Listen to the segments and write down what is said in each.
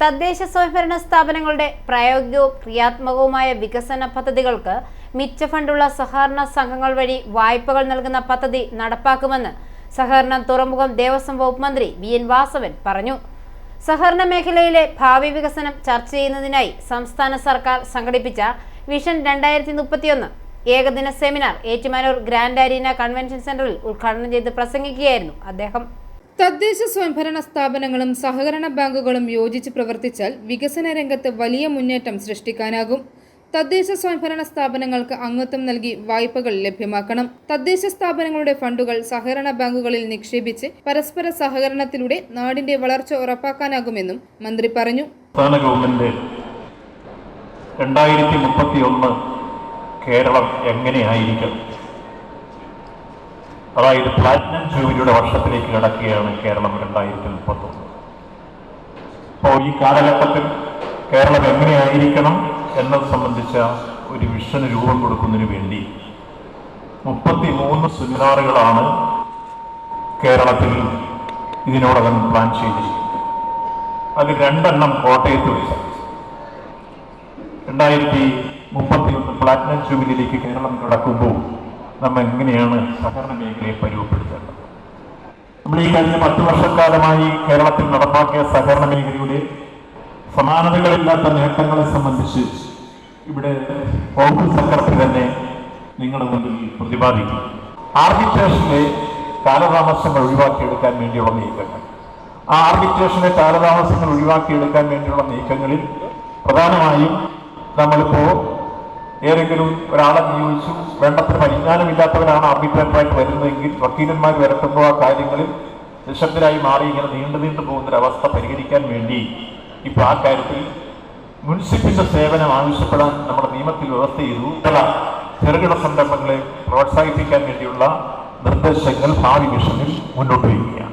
തദ്ദേശ സ്വയംഭരണ സ്ഥാപനങ്ങളുടെ പ്രായോഗികവും ക്രിയാത്മകവുമായ വികസന പദ്ധതികൾക്ക് മിച്ച ഫണ്ടുള്ള സഹകരണ സംഘങ്ങൾ വഴി വായ്പകൾ നൽകുന്ന പദ്ധതി നടപ്പാക്കുമെന്ന് സഹകരണ തുറമുഖം ദേവസ്വം വകുപ്പ് മന്ത്രി വി എൻ വാസവൻ പറഞ്ഞു. സഹകരണ മേഖലയിലെ ഭാവി വികസനം ചർച്ച ചെയ്യുന്നതിനായി സംസ്ഥാന സർക്കാർ സംഘടിപ്പിച്ച വിഷൻ രണ്ടായിരത്തി മുപ്പത്തിയൊന്ന് ഏകദിന seminar Ettumanoor grand arena convention സെന്ററിൽ ഉദ്ഘാടനം ചെയ്ത് പ്രസംഗിക്കുകയായിരുന്നു അദ്ദേഹം. തദ്ദേശ സ്വയംഭരണ സ്ഥാപനങ്ങളും സഹകരണ ബാങ്കുകളും യോജിച്ച് പ്രവർത്തിച്ചാൽ വികസന രംഗത്ത് വലിയ മുന്നേറ്റം സൃഷ്ടിക്കാനാകും. തദ്ദേശ സ്വയംഭരണ സ്ഥാപനങ്ങൾക്ക് അംഗത്വം നൽകി വായ്പകൾ ലഭ്യമാക്കണം. തദ്ദേശ സ്ഥാപനങ്ങളുടെ ഫണ്ടുകൾ സഹകരണ ബാങ്കുകളിൽ നിക്ഷേപിച്ച് പരസ്പര സഹകരണത്തിലൂടെ നാടിന്റെ വളർച്ച ഉറപ്പാക്കാനാകുമെന്നും മന്ത്രി പറഞ്ഞു. സംസ്ഥാന കേരളം എങ്ങനെയായിരിക്കും അതായത് പ്ലാറ്റിനം ജൂബിലിയുടെ വർഷത്തിലേക്ക് കിടക്കുകയാണ് കേരളം രണ്ടായിരത്തി മുപ്പത്തി ഒന്ന് അപ്പോൾ ഈ കാലഘട്ടത്തിൽ കേരളം എങ്ങനെയായിരിക്കണം എന്നത് സംബന്ധിച്ച ഒരു വിഷന് രൂപം കൊടുക്കുന്നതിന് വേണ്ടി മുപ്പത്തി മൂന്ന് സെമിനാറുകളാണ് കേരളത്തിൽ ഇതിനോടകം പ്ലാൻ ചെയ്തിരിക്കുന്നത്. അതിൽ രണ്ടെണ്ണം കോട്ടയത്ത് വെച്ച്. രണ്ടായിരത്തി മുപ്പത്തി ഒന്ന് പ്ലാറ്റിനം ജൂബിലിയിലേക്ക് കേരളം കടക്കുമ്പോൾ നമ്മൾ എങ്ങനെയാണ് സഹകരണ മേഖലയെ പരുവപ്പെടുത്തേണ്ടത് നമ്മൾ ഈ കഴിഞ്ഞ പത്ത് വർഷക്കാലമായി കേരളത്തിൽ നടപ്പാക്കിയ സഹകരണ മേഖലയുടെ സമാനതകളില്ലാത്ത നേട്ടങ്ങളെ സംബന്ധിച്ച് ഇവിടെ കോൺഗ്രസ് സെക്രട്ടറി തന്നെ നിങ്ങളുടെ മുന്നിൽ പ്രതിപാദിക്കും ആർബിട്രേഷനിലെ കാലതാമസങ്ങൾ ഒഴിവാക്കിയെടുക്കാൻ വേണ്ടിയുള്ള നീക്കങ്ങൾ. ആ ആർബിട്രേഷനിലെ കാലതാമസങ്ങൾ ഒഴിവാക്കിയെടുക്കാൻ വേണ്ടിയുള്ള നീക്കങ്ങളിൽ പ്രധാനമായും നമ്മളിപ്പോ ഏതെങ്കിലും ഒരാളെ നിയോഗിച്ചു വേണ്ടത്ര പരിജ്ഞാനമില്ലാത്തവരാണ് ആർബിട്രേറ്ററായിട്ട് വരുന്നതെങ്കിൽ വക്കീലന്മാർ വരട്ടുമ്പോൾ ആ കാര്യങ്ങളിൽ നിശബ്ദരായി മാറി ഇങ്ങനെ നീണ്ടു നീണ്ടു പോകുന്നൊരവസ്ഥ പരിഹരിക്കാൻ വേണ്ടി ഇപ്പോൾ ആ കാര്യത്തിൽ മുനിസിപ്പിന്റെ സേവനം ആവശ്യപ്പെടാൻ നമ്മുടെ നിയമത്തിൽ വ്യവസ്ഥ ചെയ്തു. പല ചെറുകിട സംരംഭങ്ങളെ പ്രോത്സാഹിപ്പിക്കാൻ വേണ്ടിയുള്ള നിർദ്ദേശങ്ങൾ ഭാവി മിഷനിൽ മുന്നോട്ട് വയ്ക്കുകയാണ്.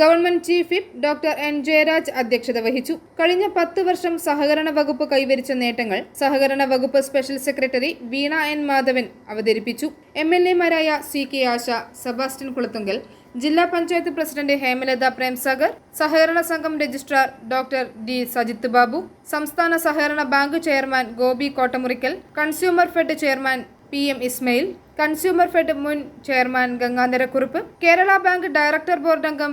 Government chief whip doctor N Jayaraj അധ്യക്ഷത വഹിച്ചു. കഴിഞ്ഞ പത്ത് വർഷം സഹകരണ വകുപ്പ് കൈവരിച്ച നേട്ടങ്ങൾ സഹകരണ വകുപ്പ് special secretary Veena N Madhavan അവതരിപ്പിച്ചു. എം എൽ എമാരായ C K Asha Sebastian Kulathunkal ജില്ലാ പഞ്ചായത്ത് പ്രസിഡന്റ് ഹേമലത പ്രേംസാഗർ സഹകരണ സംഘം registrar doctor D Sajith Babu സംസ്ഥാന സഹകരണ bank chairman Gopi Kottamurickal consumer fed chairman P M Ismail consumer fed മുൻ chairman Gangadhara Kurup Kerala bank director board അംഗം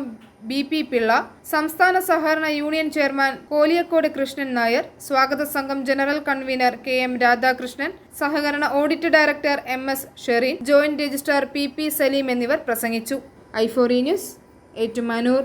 B P Pillai സംസ്ഥാന സഹകരണ യൂണിയൻ ചെയർമാൻ കോലിയക്കോട് കൃഷ്ണൻ നായർ സ്വാഗത സംഘം general convener K M Radhakrishnan സഹകരണ audit director M S Shereen joint registrar P P Saleem എന്നിവർ പ്രസംഗിച്ചു. ഐഫോറി news Ettumanoor.